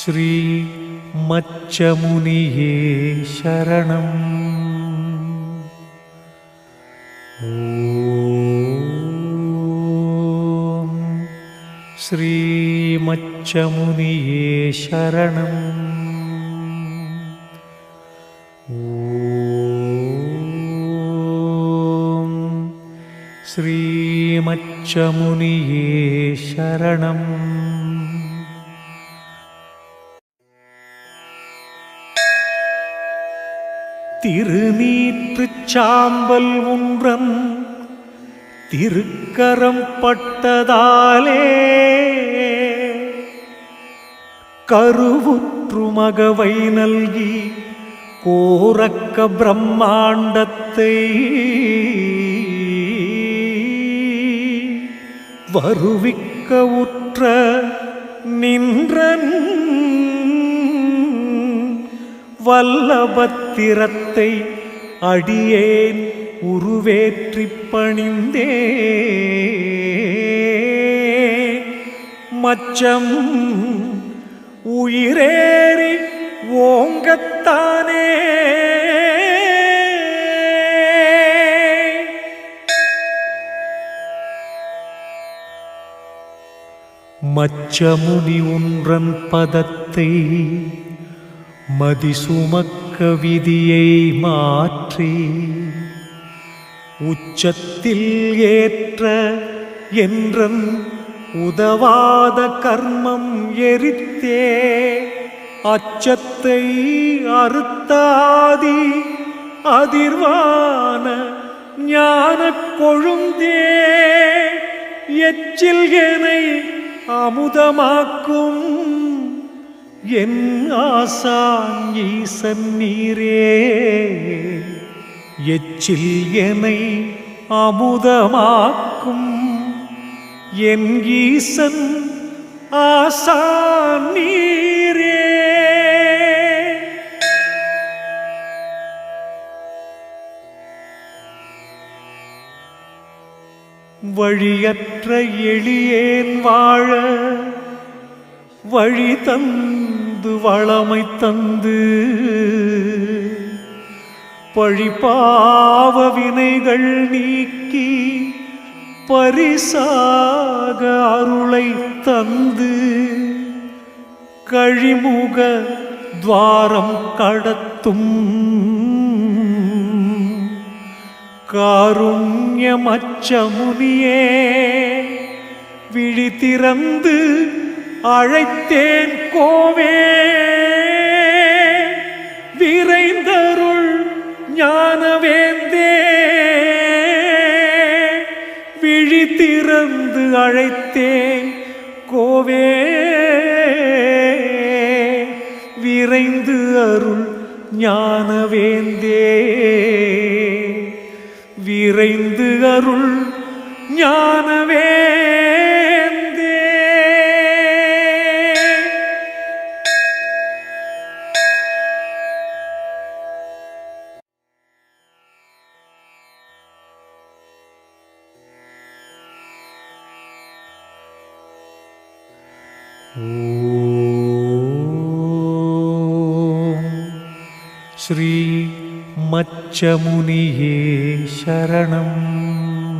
श्रीमच्चमुनिये शरणम् श्रीमच्चमुनिये शरणम् ஸ்ரீமச்சமுனியே சரணம். திருநீற்றுச் சாம்பல் ஒன்றன் திருக்கரம் பட்டதாலே கருவுற்று மகவை நல்கி கோரக்க பிரம்மாண்டத்தை வருவிக்க உற்ற நின்றன். வல்லபத்திரத்தை அடியேன் உருவேற்றிப் பணிந்தே மச்சம் உயிரேறி ஓங்கத்தானே. மச்சமுனி ஒன்றன் பதத்தை மதிசுமக்க விதியை மாற்றி உச்சத்தில் ஏற்ற என்றன் உதவாத கர்மம் எரித்தே அச்சத்தை அறுத்தாதி அதிர்வான ஞான கொழுந்தே எச்சில் எனை அமுதமாக்கும் என் ஆசான் ஈசன் நீரே. எச்சில் எனை அமுதமாக்கும் என் ஈசன் ஆசான் நீ வழியற்ற எளியேன் வாழ வழி தந்து வளமை தந்து பழிப்பாவ வினைகள் நீக்கி பரிசாக அருளை தந்து கழிமுக துவாரம் கடத்தும். காருண்யமச்சமுனியே விழி திறந்து அழைத்தேன் கோவே. விரைந்தருள் ஞானவேந்தே. விழி திறந்து அழைத்தேன் கோவே. விரைந்து அருள் ஞானவேந்தே. விரைந்து அருள் ஞானவேந்தே. ஓம் ஸ்ரீ मच्चमुनिः शरणम्।